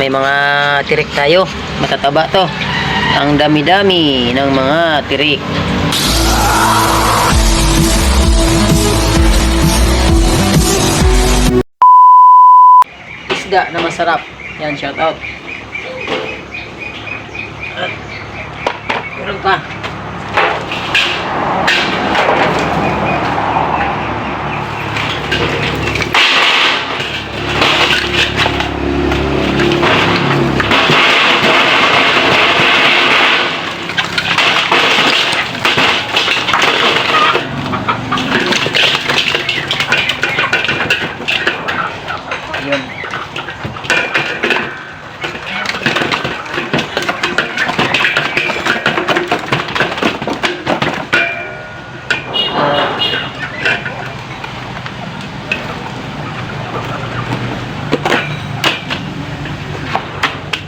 may mga tirik tayo. Matataba to. Ang dami-dami ng mga tirik. Isda na masarap. Yan, shout out. Meron pa.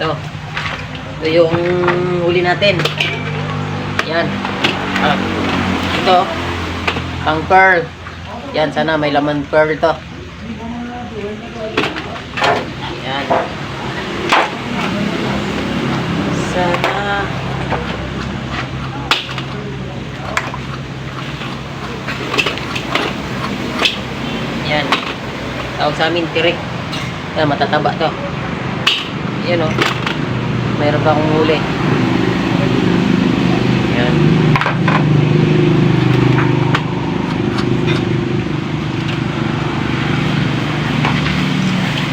Ito. Ito yung huli natin. Yan. Ah. Ito. Ang pearl. Yan, sana may laman pearl to. Yan. Sana. Yan. Tawag sa amin, tirik. Yan, matataba to. Yan o. Mayroon pa akong huli. Yan.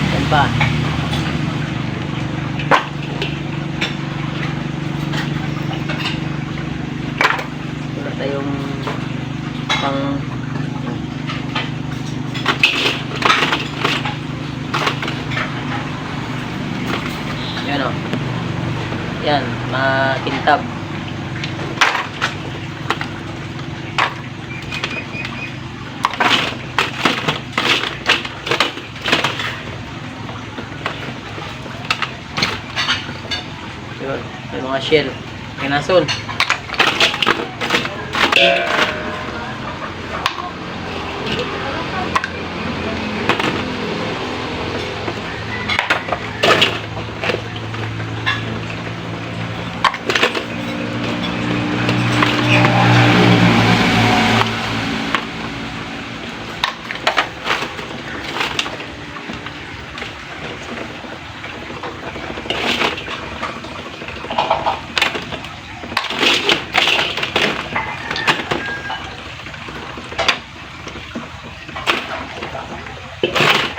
Yan pa. Wala tayong pang yan o. Yan, makintab. Yun, may mga shell. Kinason.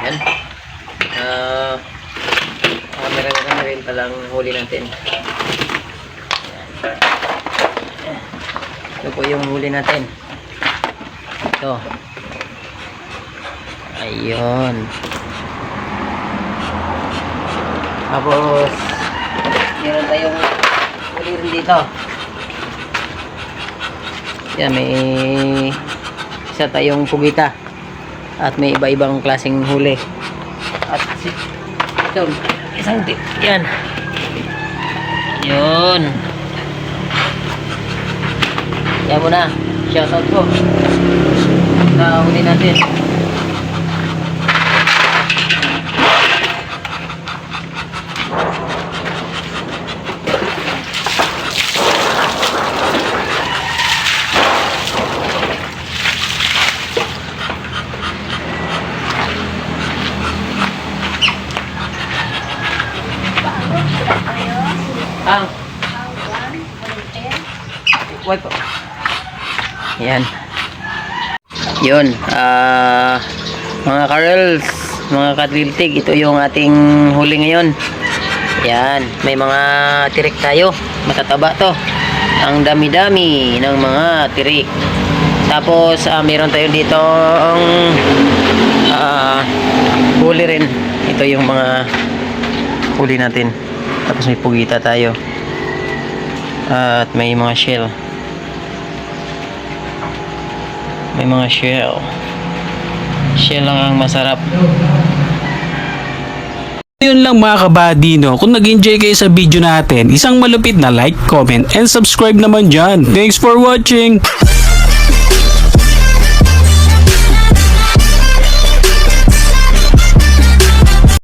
Yan. Ah, camera na kami rin palang huli natin. Ito po yung huli natin. Ito. Ayun. Tapos, meron tayong huli rin dito. Yan, may isa tayong pugita. At may iba-ibang klaseng huli. At ito, isang tip. Yan. Yun. Yan muna. Shoutout po. Sa huli natin. Ang wipe po. Yan. Yun. Ah, mga Karels, mga kadliltig, ito yung ating huli ngayon. Yan. May mga tirik tayo. Matataba to. Ang dami-dami ng mga tirik. Tapos, ah, meron tayo dito ang ah, huli rin. Ito yung mga huli natin. Tapos may pugita tayo. At may mga shell. May mga shell. Shell lang ang masarap. Yun lang mga kabady no. Kung nag-enjoy kayo sa video natin, isang malupit na like, comment, and subscribe naman dyan. Thanks for watching!